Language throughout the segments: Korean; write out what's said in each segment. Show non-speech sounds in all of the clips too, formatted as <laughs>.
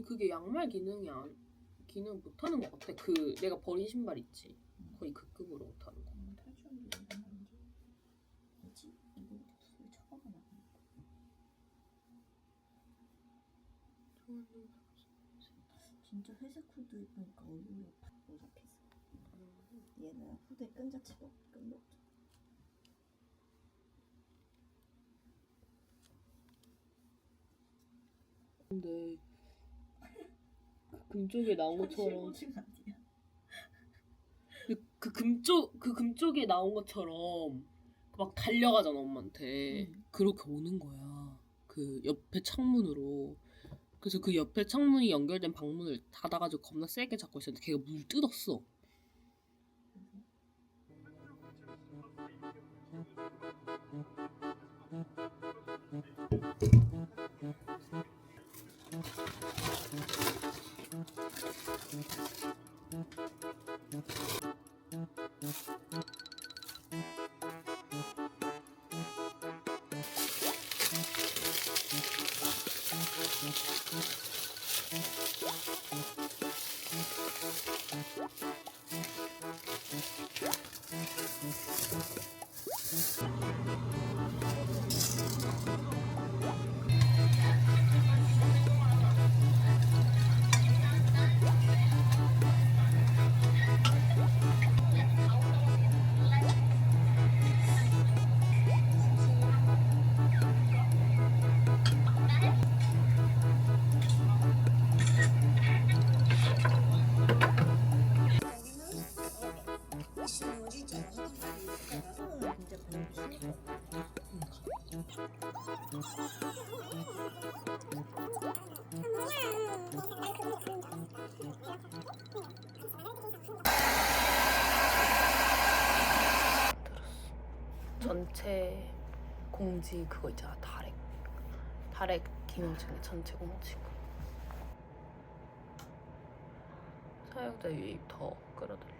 근데 그게 양말 기능이 안 기능 못하는 것 같아. 그 내가 버린 신발 있지. 거의 그 급으로 못하는 거. 음. 뭐지? 이거 놔? 진짜 회색 후드 입으니까 얼굴이 못 잡혔어. 얘는 후드에 끈 자체가 없, 끈도 없죠. 근데 그 금쪽에 나온 것처럼. 아니야. 그, 그 금쪽 그 금쪽에 나온 것처럼 막 달려가잖아 엄마한테. 음. 그렇게 오는 거야. 그 옆에 창문으로. 그래서 그 옆에 창문이 연결된 방문을 닫아가지고 겁나 세게 잡고 있었는데 걔가 문을 뜯었어 진짜 전체 공지 그거 있잖아 다렉 다렉 기능 중에 전체 공지가 사용자 유입 더 끌어들려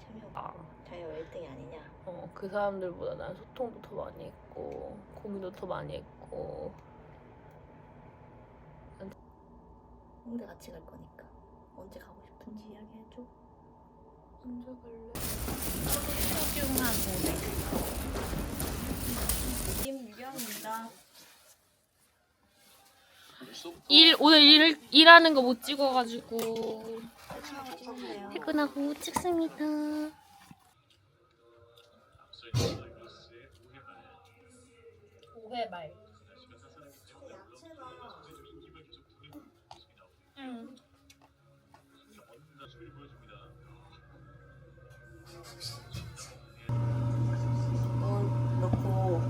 재미없다. 아, 자기가 1등이 아니냐? 어, 그 사람들보다 난 소통도 더 많이 했고 고민도 더 많이 했고 홍대 같이 갈 거니까 언제 가고 싶은지 이야기해줘. 언제 갈래? 소중한 동네. 김유경입니다. 일 오늘 일 일하는 거 못 찍어가지고 퇴근하고 찍습니다. 오해 말. 응. 물 넣고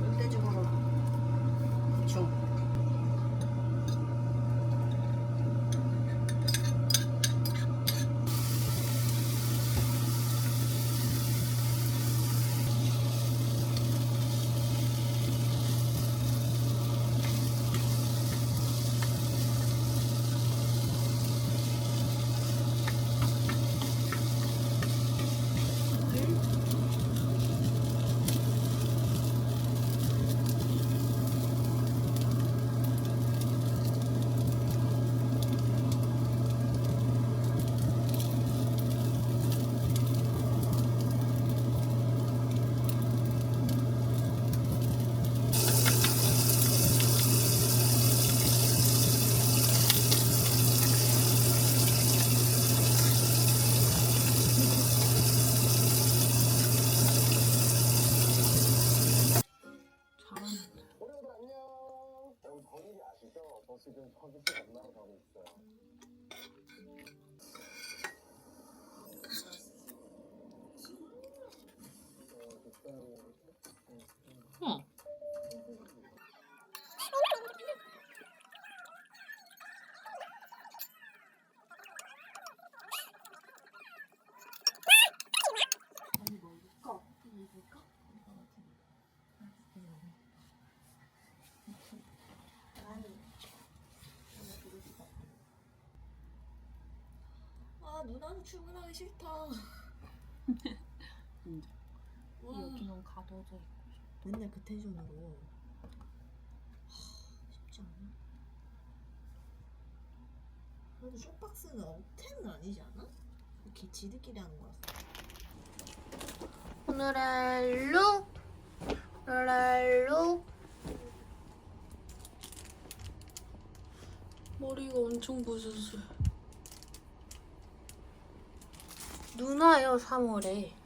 물대중으로 중. 여러분 안녕. 여러분 거기 아시죠? 저 지금 저기서 만나러 가고 있 어 누나는 출근하기 싫다. <laughs> 인정. 와. 여기는 가둬져 있고. 맨날 그 텐션으로 하, 쉽지 않아. 그래도 쇼박스는 억텐은 아니지 않아? 이렇게 지들끼리 하는 거라서. 오늘의 룩 오늘의 룩 머리가 엄청 부스스 누나요 3월에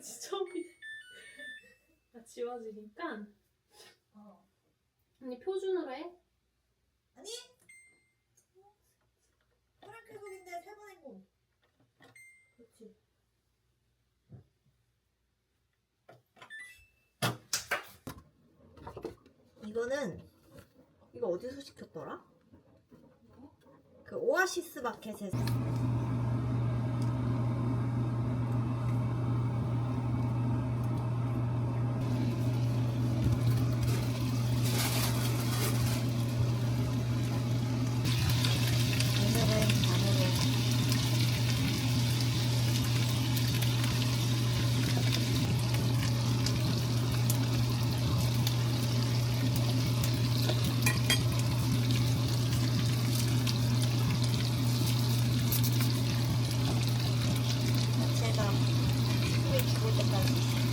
지점이 다 지워지니까. 언니 표준으로 해? 아니? 혈압 계속인데 세번 행동. 그렇지. 이거는 이거 시켰더라? 그 오아시스 마켓에서 오늘은 밤으로 제가 술이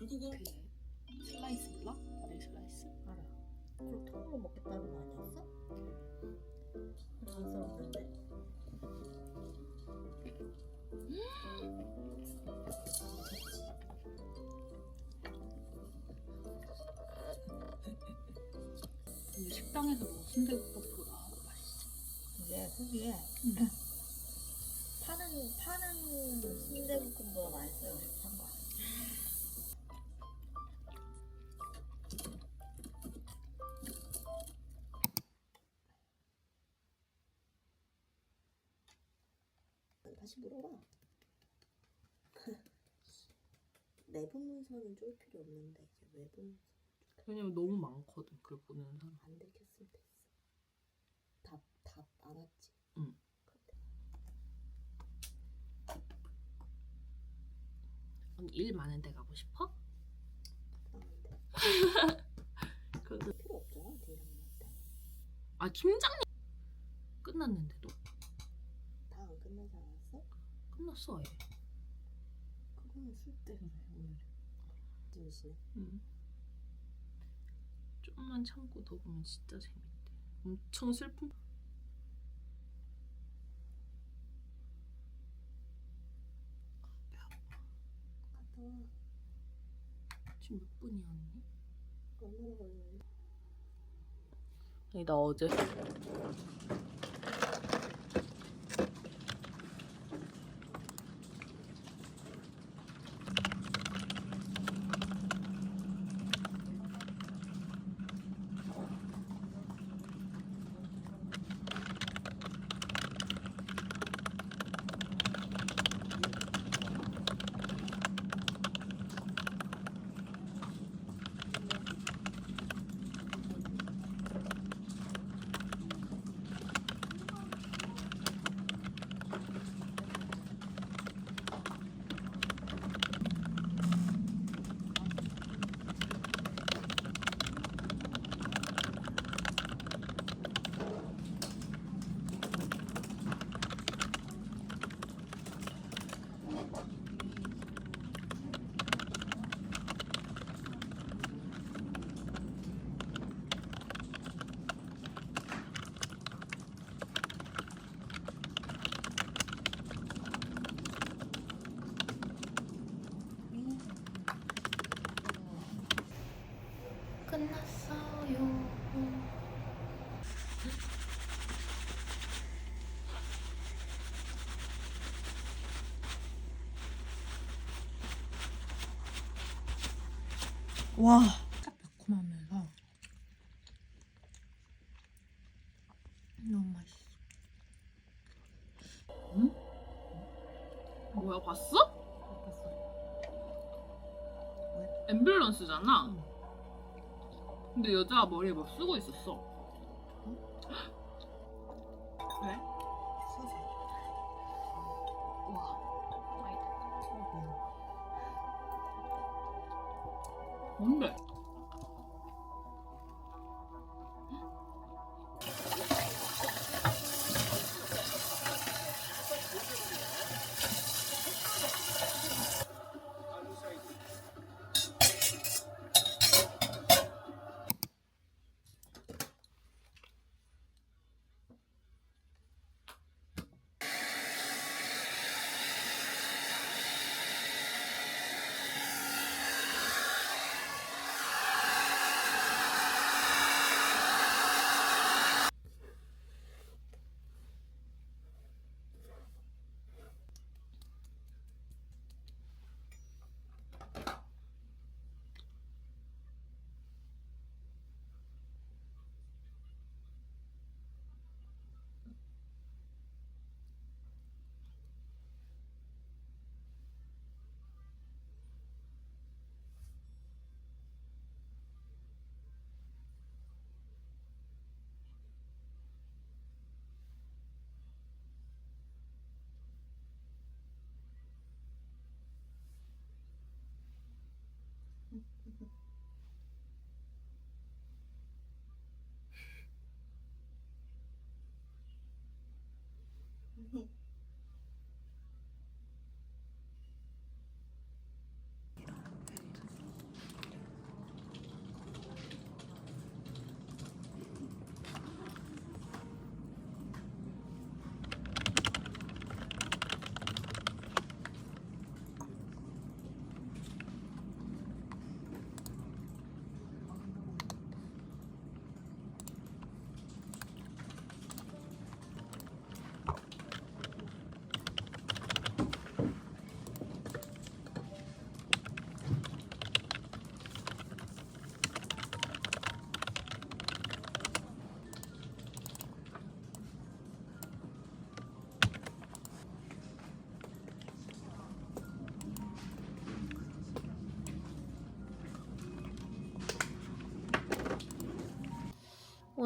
말이야? 그 슬라이스 몰라? 마늘 슬라이스? 알아. 그걸 통으로 먹겠다는 거 아니었어? 자연스러운데. 근데 식당에서 먹은 순대국밥보다 더 맛있어. 이제 후기에 파는 파는 순대볶음보다 맛있어 다시 물어봐. 내부 문서는 쫄 필요 없는데 이제 외부 문서 왜냐면 너무 많거든 그걸 보는 사람. 안 들켰을 때 있어. 답답 알았지. 응. 그때. 언니 일 많은 데 가고 싶어? 부담한데. 그, <laughs> 필요 없잖아 팀장님한테 아 팀장님 끝났는데도 다안 않았어? 끝났어 얘. 그거는 술 때문에 오늘 진심 음. 좀만 참고 더 보면 진짜 재밌대. 엄청 슬픈. 갔다 와 지금 몇 분이었니? 얼마나 걸리는데 아니 나 어제 끝났어요. 와 여자가 머리에 뭐 쓰고 있었어. 왜? 서세 와 어, 뭔데?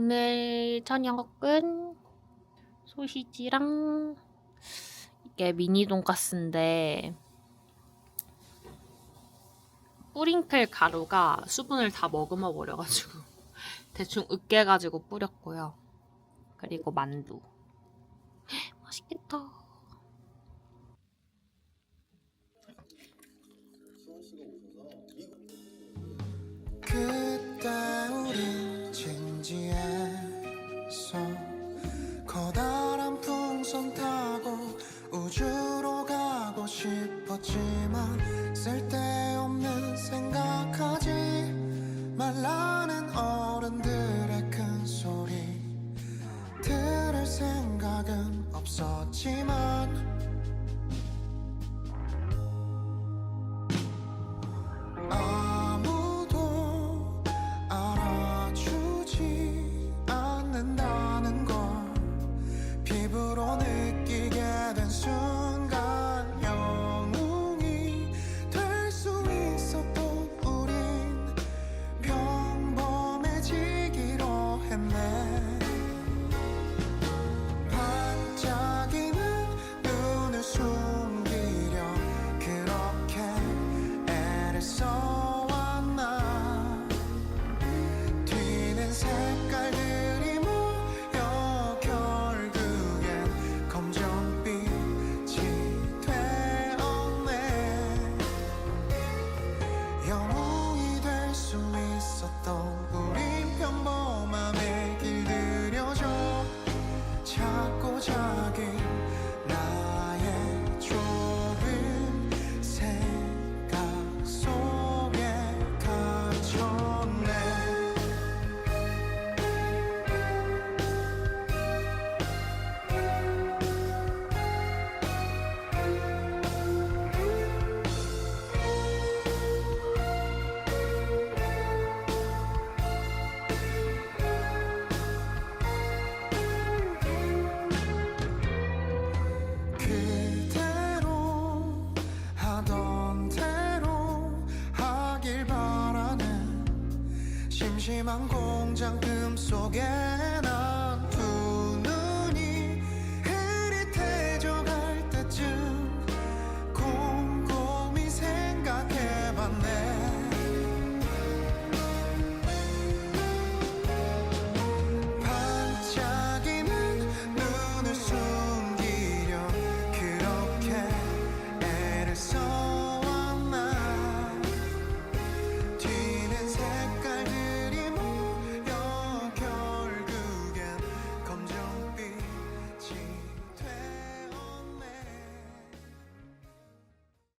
오늘 저녁은 소시지랑 이게 미니 돈가스인데 뿌링클 가루가 수분을 다 머금어 버려가지고 <laughs> 대충 으깨가지고 뿌렸고요. 그리고 만두. <gasps> 맛있겠다. 지만 하길 바라는 심심한 공장 금 속에